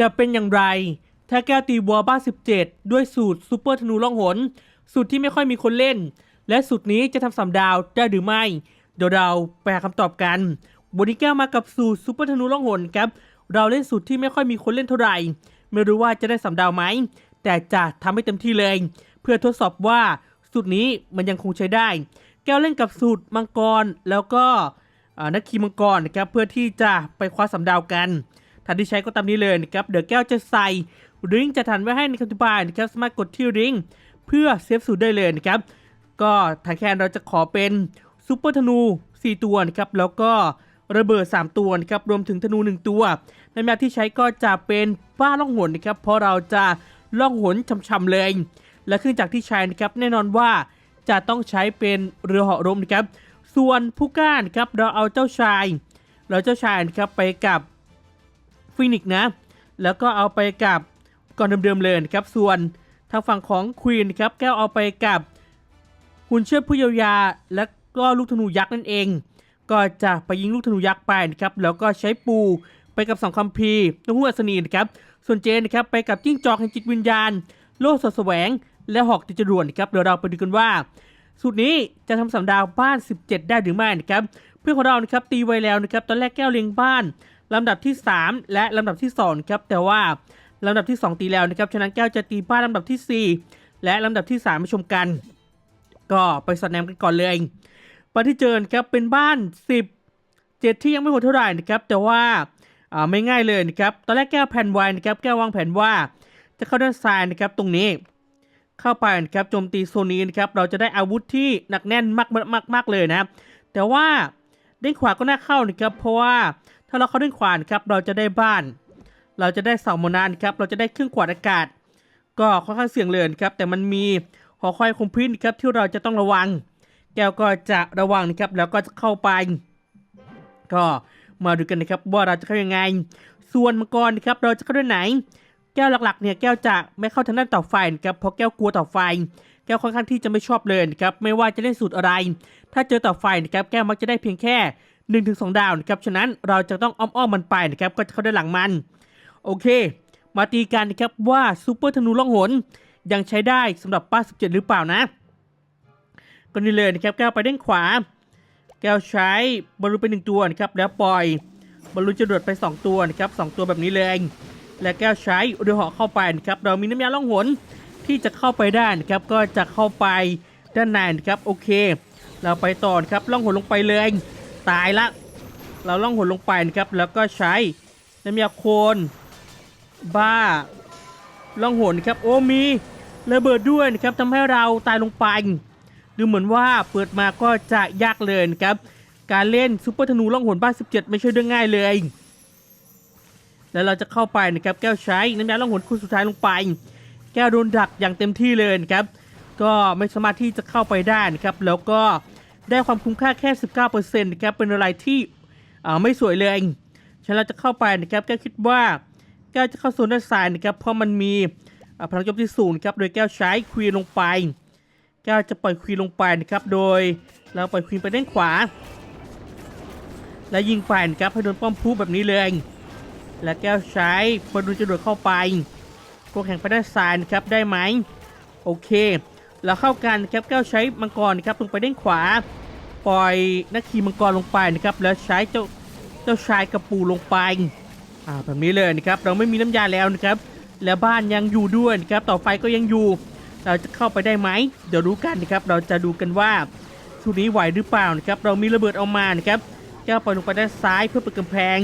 จะเป็นอย่างไร ถ้าแก้วตีวัวบ้า 17 ด้วยสูตรซูเปอร์ธนูล่องหน สูตรที่ไม่ค่อยมีคนเล่น และสูตรนี้จะทำสามดาวได้หรือไม่ เดี๋ยวเราไปหาคำตอบกันวันนี้แก้วมากับสูตรซูเปอร์ธนูล่องหนครับ เราเล่นสูตรที่ไม่ค่อยมีคนเล่นเท่าไหร่ ไม่รู้ว่าจะได้สามดาวไหม แต่จะทำให้เต็มที่เลย เพื่อทดสอบว่าสูตรนี้มันยังคงใช้ได้ แก้วเล่นกับสูตรมังกรแล้วก็นักขี่มังกรนะครับเพื่อที่จะไปคว้าสามดาวกัน ทันที่ใช้ก็ตามนี้เลยนะครับ เดี๋ยวแก้วจะใส่ริงจะทันไว้ให้ในคำอธิบายนะครับ สามารถกดที่ริงเพื่อเซฟสูตรได้เลยนะครับ ก็ทางแคนเราจะขอเป็นซูเปอร์ธนู 4 ตัวนะครับ แล้วก็ระเบิด 3 ตัวนะครับ รวมถึงธนู 1 ตัว ในแบบที่ใช้ก็จะเป็นป้าล่องหนนะครับ เพราะเราจะล่องหนช่ำๆเลย และเครื่องจักรที่ใช้นะครับแน่นอนว่าจะต้องใช้เป็นเรือเหาะลมนะครับ ส่วนผู้ก้านครับเราเอาเจ้าชาย เราเจ้าชายนะครับไปกับ ฟินิกซ์นะ แล้วก็เอาไปกับก่อนเดิมๆเลยครับ ส่วนทางฝั่งของควีนครับแก้วเอาไปกับหุ่นเชือดผู้เยียวยา และก็ลูกธนูยักษ์นั่นเอง ก็จะไปยิงลูกธนูยักษ์ไปนะครับ แล้วก็ใช้ปูไปกับสองคัมภีร์นกหัวสนีนะครับ ส่วนเจนนะครับไปกับจิ้งจอกแห่งจิตวิญญาณ โลกสดแสวง และหอกติจรวนะครับเดี๋ยวเราไปดูกันว่า สูตรนี้จะทำสามดาวบ้าน 17 ได้หรือไม่นะครับ เพื่อนของเรานะครับตีไว้แล้วนะครับ ตอนแรกแก้วเลียงบ้าน ลำดับที่ 3 และลำดับที่2ครับแต่ว่าลำดับที่ 2 ตีแล้วนะครับฉะนั้นแก้วจะตีบ้านลำดับที่ 4 และลำดับที่3มาชมกัน ก็ไปสอดแนมกันก่อนเลยปาที่เจอครับเป็นบ้าน 10 7 ที่ยังไม่โหดเท่าไหร่นะครับแต่ว่าอ่าไม่ง่ายเลยนะครับตอนแรกแก้วแผ่นไว้นะครับแก้ววางแผนว่าจะเข้าด้านซ้ายนะครับตรงนี้เข้าไปนะครับโจมตีโซนนี้นะครับเราจะได้อาวุธที่หนักแน่นมากมากมากเลยนะแต่ว่าด้านขวาก็น่าเข้านะครับเพราะว่า ถ้าเราเข้าด้านขวานครับเราจะได้บ้าน เราจะได้เสาโมนานครับเราจะได้เครื่องขวาดอากาศ ก็ค่อนข้างเสี่ยงเลยนครับ แต่มันมีหอคอยคอมพินครับที่เราจะต้องระวัง แก้วก็จะระวังนะครับแล้วก็จะเข้าไป ก็มาดูกันนะครับว่าเราจะเข้ายังไง ส่วนมังกรนะครับเราจะเข้าด้านไหน แก้วหลักๆเนี่ยแก้วจะไม่เข้าทางด้านต่อไฟครับเพราะแก้วกลัวต่อไฟ แก้วค่อนข้างที่จะไม่ชอบเลยนครับไม่ว่าจะเล่นสูตรอะไร ถ้าเจอต่อไฟนะครับแก้วมักจะได้เพียงแค่ 1นถึงสดาวนะครับฉะนั้นเราจะต้องอ้อมๆมันไปนะครับก็จะเข้าได้หลังมัน โอเค มาตีกันนะครับว่าซูเปอร์ธนูล่องหนยังใช้ได้สำหรับป้า 17 หรือเปล่านะก็นี่เลยนะครับแก้วไปด้านขวา แก้วใช้บอลลูนไปหนึ่งตัวนะครับแล้วปล่อยบอลลูนจรวดไป 2 ตัวนะครับสองตัวแบบนี้เลย และแก้วใช้เรือหาะเข้าไปนะครับเรามีน้ำยาล่องหนที่จะเข้าไปได้นะครับก็จะเข้าไปด้านในนะครับโอเค เราไปต่อนะครับล่องหนลงไปเลย ตายละ เราล่องหนลงไปนะครับ แล้วก็ใช้น้ำยาโคลนบ้า ล่องหนครับ โอ้มีระเบิดด้วยนะครับทำให้เราตายลงไป ดูเหมือนว่าเปิดมาก็จะยากเลยนะครับ การเล่นซุปเปอร์ธนูล่องหนบ้า 17 ไม่ใช่เรื่องง่ายเลย แล้วเราจะเข้าไปนะครับ แก้วใช้น้ำยาล่องหนคู่สุดท้ายลงไป แก้วโดนดักอย่างเต็มที่เลยนะครับ ก็ไม่สามารถที่จะเข้าไปได้นะครับ แล้วก็ ได้ความคุ้มค่าแค่ 19%นะครับเป็นอะไรที่ไม่สวยเลยฉันเราจะเข้าไปนะครับแก้วคิดว่าแก้วจะเข้าโซนด้านซ้ายนะครับเพราะมันมีพลังโจมที่สูงครับโดยแก้วใช้ควีนลงไปแก้วจะปล่อยควีนลงไปนะครับโดยเราปล่อยควีนไปด้านขวา และยิงไปนะครับให้โดนป้อมพูแบบนี้เลยและแก้วใช้บอลลูนจรวดเข้าไปโกแข่งไปด้านซ้ายนะครับได้ไหมโอเค เราเข้ากันครับแก้วใช้มังกรนะครับลงไปด้านขวา ปล่อยนักขี่มังกรลงไปนะครับแล้วใช้เจ้าเจ้าชายกระปูลงไปอ่าแบบนี้เลยนะครับเราไม่มีน้ำยาแล้วนะครับ แล้วบ้านยังอยู่ด้วยนะครับต่อไฟก็ยังอยู่ เราจะเข้าไปได้ไหมเดี๋ยวรู้กันนะครับเราจะดูกันว่าสูตรนี้ไหวหรือเปล่านะครับเรามีระเบิดเอามานะครับแก้วปล่อยลงไปด้านซ้ายเพื่อเปิดกำแพง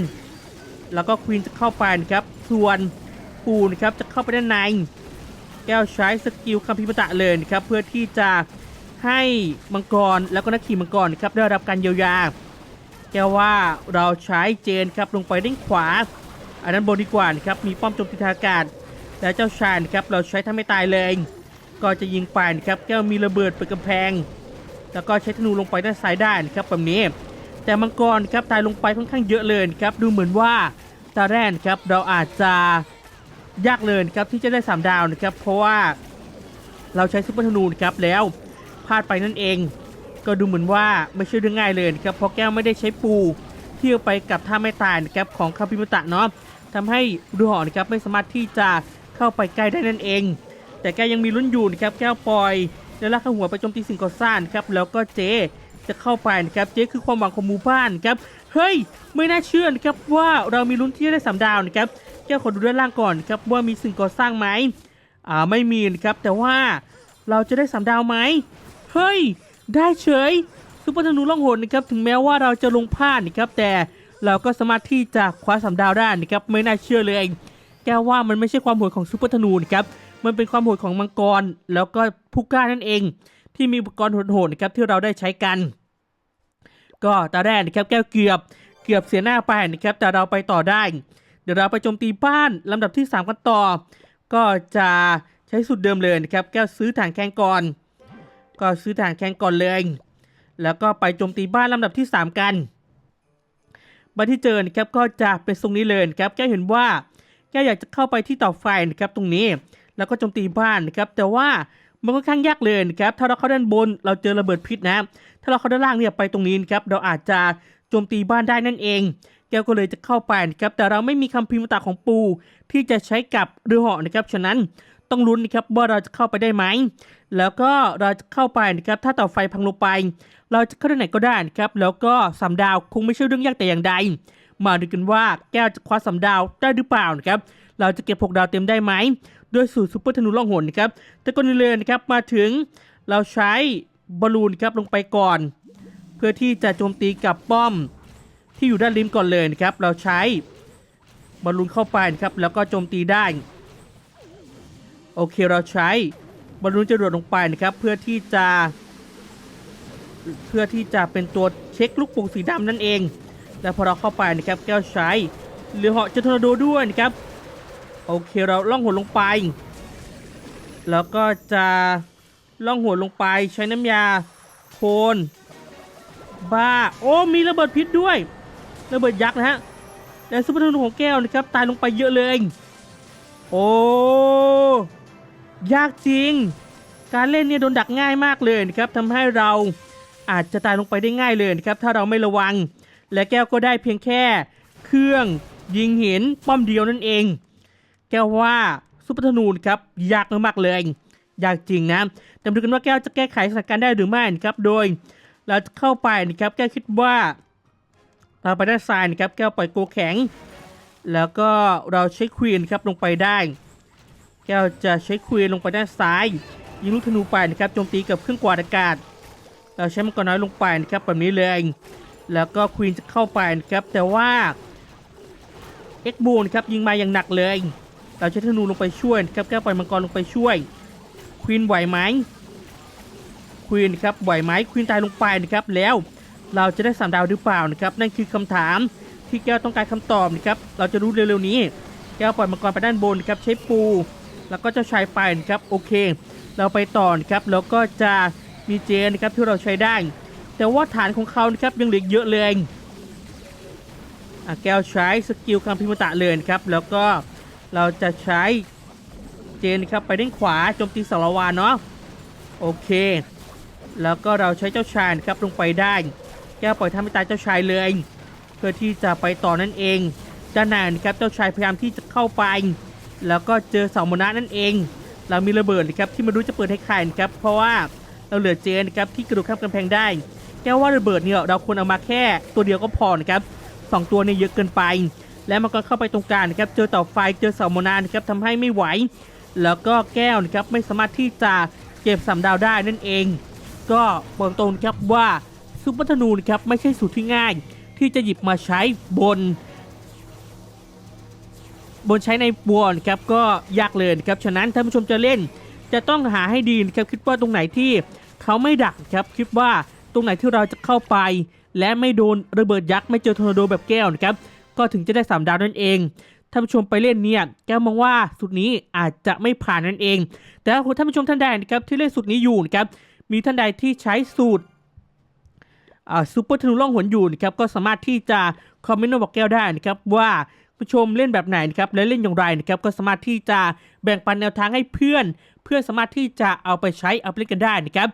แล้วก็ควีนจะเข้าไปนะครับส่วนปูนะครับจะเข้าไปด้านใน แก้วใช้สกิลคัมพิมตะเลยนะครับเพื่อที่จะให้มังกรแล้วก็นักขี่มังกรครับได้รับการเยียวยาแก้วว่าเราใช้เจนครับลงไปด้านขวา อันนั้นบนดีกว่านะครับมีป้อมโจมตีทางอากาศแล้วเจ้าชายนะครับเราใช้ทำไม่ตายเลย ก็จะยิงไปนะครับแก้วมีระเบิดเปิดกำแพง แล้วก็ใช้ธนูลงไปด้านซ้ายได้นะครับแบบนี้ แต่มังกรครับตายลงไปค่อนข้างเยอะเลยครับดูเหมือนว่าตาแรกครับเราอาจจะ ยากเลยนะครับที่จะได้ 3 ดาวนะครับ เพราะว่าเราใช้ซุปเปอร์ธนูนะครับแล้วพลาดไปนั่นเอง ก็ดูเหมือนว่าไม่ใช่เรื่องง่ายเลยนะครับเพราะแก้วไม่ได้ใช้ปูเที่เอาไปกับท่าไม่ตายนะครับของคาปิมตะเนาะทำให้เรือเหอนะครับไม่สามารถที่จะเข้าไปใกล้ได้นั่นเอง แต่แกยังมีลุ้นอยู่นะครับแก้วปล่อยแล้วลากข้างหัวไปโจมตีสิ่งก่อสร้างครับแล้วก็เจจะเข้าไปนะครับเจคือความหวังของหมู่บ้านครับเฮ้ยไม่น่าเชื่อนะครับว่าเรามีลุ้นที่จะได้สามดาวนะครับ แก้วขอดูด้านล่างก่อนครับว่ามีสิ่งก่อสร้างไหมอ่าไม่มีนะครับแต่ว่าเราจะได้สามดาวไหมเฮ้ย ได้เฉยซุปเปอร์ธนูล่องหนนะครับถึงแม้ว่าเราจะลงพลาดนะครับแต่เราก็สามารถที่จะคว้าสามดาวได้นะครับไม่น่าเชื่อเลยแกว่ามันไม่ใช่ความโหดของซูเปอร์ธนูนะครับมันเป็นความโหดของมังกร แล้วก็ผู้กล้านั่นเอง ที่มีอุปกรณ์โหดๆนะครับที่เราได้ใช้กัน ก็ตาแรกนะครับแก้วเกือบเกือบเสียหน้าไปนะครับแต่เราไปต่อได้ เดี๋ยวเราไปโจมตีบ้านลำดับที่ 3 กันต่อ ก็จะใช้สูตรเดิมเลยนะครับ แก้วซื้อฐานแข่งก่อน ก็ซื้อฐานแข่งก่อนเลย แล้วก็ไปโจมตีบ้านลำดับที่ 3 กันบ้านที่เจอนะครับก็จะเป็นทรงนี้เลยนะครับ แก้วเห็นว่า แกอยากจะเข้าไปที่ต่อไฟนะครับตรงนี้ แล้วก็โจมตีบ้านนะครับ แต่ว่ามันค่อนข้างยากเลยนะครับ ถ้าเราเข้าด้านบนเราเจอระเบิดพิษนะ ถ้าเราเข้าด้านล่างเนี่ยไปตรงนี้นะครับ เราอาจจะโจมตีบ้านได้นั่นเอง แกก็เลยจะเข้าไปนะครับแต่เราไม่มีคำพิมพ์ตาของปู ที่จะใช้กับเรือเหาะนะครับฉะนั้นต้องลุ้นนะครับว่าเราจะเข้าไปได้ไหม แล้วก็เราจะเข้าไปนะครับถ้าต่อไฟพังลงไป เราจะเข้าได้ไหนก็ได้นะครับแล้วก็สามดาวคงไม่ใช่เรื่องยากแต่อย่างใด มาดูกันว่าแก้วจะคว้าสามดาวได้หรือเปล่านะครับเราจะเก็บ6ดาวเต็มได้ไหมด้วยสูตรซุปเปอร์ธนูล่องหนนะครับแต่ก่อนอื่นเลยนะครับมาถึงเราใช้บอลลูนครับลงไปก่อน เพื่อที่จะโจมตีกับป้อม ที่อยู่ด้านริมก่อนเลยนะครับ เราใช้บอลลูนเข้าไปนะครับ แล้วก็โจมตีได้ โอเคเราใช้บอลลูนจรวดลงไปนะครับ เพื่อที่จะ เพื่อที่จะเป็นตัวเช็คลูกโป่งสีดำนั่นเอง แล้วพอเราเข้าไปนะครับ แก้วใช้เรือเหาะเจะทอร์นาโดด้วยนะครับ โอเคเราล่องหนลงไป แล้วก็จะล่องหนลงไปใช้น้ำยาโคนบ้า โอ้มีระเบิดพิษด้วย ระเบิดยักษ์นะฮะแต่ซุปเปอร์ธนูของแก้วนะครับตายลงไปเยอะเลยโอ้ยากจริง การเล่นเนี่ยโดนดักง่ายมากเลยนะครับทำให้เราอาจจะตายลงไปได้ง่ายเลยนะครับถ้าเราไม่ระวัง และแก้วก็ได้เพียงแค่เครื่องยิงหินป้อมเดียวนั่นเอง แก้วว่าซุปเปอร์ธนูนครับยากมากๆเลยยากจริงนะแต่มาดูกันว่าแก้วจะแก้ไขสถานการณ์ได้หรือไม่นะครับโดยเราจะเข้าไปนะครับแก้วคิดว่า เราไปด้านซ้ายนะครับแก้วปล่อยโกแข็ง แล้วก็เราใช้ควีนครับลงไปได้ แก้วจะใช้ควีนลงไปด้านซ้าย ยิงลูกธนูไปนะครับโจมตีกับเครื่องกวาดอากาศ เราใช้มังกรน้อยลงไปนะครับแบบนี้เลยแล้วก็ควีนจะเข้าไปนะครับแต่ว่าเอ็กบูนครับยิงมาอย่างหนักเลย เราใช้ธนูลงไปช่วยครับแก้วปล่อยมังกรลงไปช่วยควีนไหวไหมควีนครับไหวไหมควีนตายลงไปนะครับแล้ว เราจะได้สามดาวหรือเปล่านะครับนั่นคือคำถามที่แก้วต้องการคำตอบนะครับเราจะรู้เร็วๆนี้ แก้วปล่อยมังกรไปด้านบนนะครับใช้ปู แล้วก็เจ้าชายไปนะครับโอเค เราไปต่อนะครับแล้วก็จะมีเจนะครับที่เราใช้ได้ แต่ว่าฐานของเขานะครับยังเหลือเยอะเลยอะแก้วใช้สกิลคำพิมพ์ตะเลยนะครับแล้วก็เราจะใช้เจนครับไปด้านขวาโจมตีสารวานเนาะโอเค แล้วก็เราใช้เจ้าชายนะครับลงไปได้ แก้วปล่อยทำให้ตายเจ้าชายเลย เพื่อที่จะไปต่อนั่นเองด้านหน้านะครับเจ้าชายพยายามที่จะเข้าไป แล้วก็เจอเสาโมนะนั่นเอง เรามีระเบิดนะครับที่ไม่รู้จะเปิดให้ใครนะครับเพราะว่าเราเหลือเจนนะครับที่กระโดดข้ามกำแพงได้แก้วว่าระเบิดเนี่ยเราควรเอามาแค่ตัวเดียวก็พอนะครับสองตัวเนี่ยเยอะเกินไป แล้วมันก็เข้าไปตรงกลางนะครับเจอเต่อไฟเจอเสาโมนานะครับทำให้ไม่ไหวแล้วก็แก้วนะครับไม่สามารถที่จะเก็บสามดาวได้นั่นเอง ก็บอกตรงนะครับว่า ซุปเปอร์ธนูนะครับไม่ใช่สูตรที่ง่าย ที่จะหยิบมาใช้บน บนใช้ในบัวนะครับก็ยากเลยครับฉะนั้นท่านผู้ชมจะเล่น จะต้องหาให้ดีนะครับคิดว่าตรงไหนที่เขาไม่ดักครับคิดว่าตรงไหนที่เราจะเข้าไป และไม่โดนระเบิดยักษ์ไม่เจอทอร์นาโดแบบแก้วนะครับก็ถึงจะได้สามดาวนั่นเองท่านผู้ชมไปเล่นเนี่ยแก้วมองว่าสุดนี้อาจจะไม่ผ่านนั่นเอง แต่ถ้าท่านผู้ชมท่านใดนะครับที่เล่นสุดนี้อยู่นะครับมีท่านใดที่ใช้สูตร ซูเปอร์ธนูล่องหนอยู่นะครับก็สามารถที่จะคอมเมนต์มาบอกแก้วได้นะครับว่าผู้ชมเล่นแบบไหนนะครับและเล่นอย่างไรนะครับก็สามารถที่จะแบ่งปันแนวทางให้เพื่อน เพื่อนสามารถที่จะเอาไปใช้เอาไปเล่นกันได้นะครับ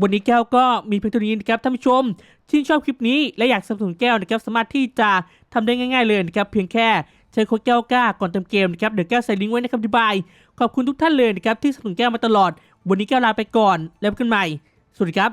วันนี้แก้วก็มีเพียงเท่านี้นะครับท่านผู้ชมที่ชอบคลิปนี้และอยากสนับสนุนแก้วนะครับสามารถที่จะทำได้ง่าย ๆเลยนะครับเพียงแค่ใช้โค้ดแก้วกล้าก่อนเติมเกมนะครับเดี๋ยวแก้วใส่ลิงก์ไว้ในคำอธิบาย ขอบคุณทุกท่านเลยนะครับที่สนับสนุนแก้วมาตลอด วันนี้แก้วลาไปก่อนแล้วพบกันใหม่สวัสดีครับ